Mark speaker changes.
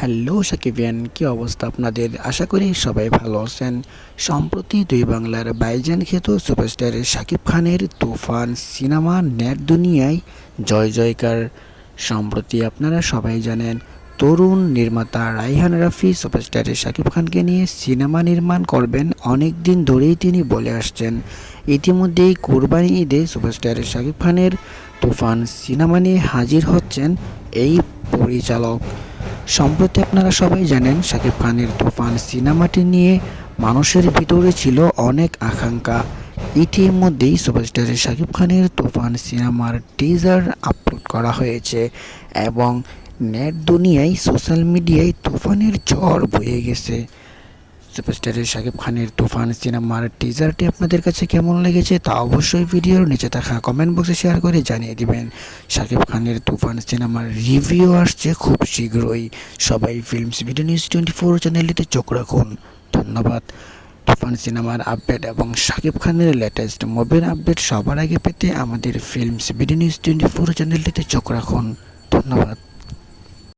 Speaker 1: Hello সাকিবিয়ান, কি অবস্থা আপনাদের? আশা করি সবাই ভালো আছেন। সম্প্রতি দুই বাংলার বাইজান খ্যাত সুপারস্টার শাকিব খানের তুফান সিনেমা নেট দুনিয়ায় জয় জয়কার। সম্প্রতি আপনারা সবাই জানেন, তরুণ নির্মাতা রাইহান রাফি সুপারস্টার শাকিব খানকে নিয়ে সিনেমা নির্মাণ করবেন অনেক দিন ধরেই তিনি বলে আসছেন। ইতিমধ্যেই কোরবানি ঈদে সুপারস্টার শাকিব খানের তুফান সিনেমা নিয়ে হাজির হচ্ছেন এই পরিচালক। সম্প্রতি আপনারা সবাই জানেন শাকিব খানের তুফান সিনেমাটি নিয়ে মানুষের ভিতরে ছিল অনেক আকাঙ্ক্ষা। ইতিমধ্যেই সুপারস্টার শাকিব খানের তুফান সিনেমার টিজার আপলোড করা হয়েছে এবং নেট দুনিয়ায় সোশ্যাল মিডিয়ায় তুফানের ঝড় বয়ে গেছে। সুপারস্টারের শাকিব খানের তুফান সিনেমার টিজারটি আপনাদের কাছে কেমন লেগেছে তা অবশ্যই ভিডিওর নিচে থাকা কমেন্ট বক্সে শেয়ার করে জানিয়ে দিবেন। শাকিব খানের তুফান সিনেমার রিভিউ আসছে খুব শীঘ্রই। সবাই films video news twenty four চ্যানেলটিতে চোখ রাখুন। ধন্যবাদ। তুফান সিনেমার আপডেট এবং শাকিব খানের লেটেস্ট মুভির আপডেট সবার আগে পেতে আমাদের films video news twenty four চ্যানেলটিতে চোখ রাখুন। ধন্যবাদ।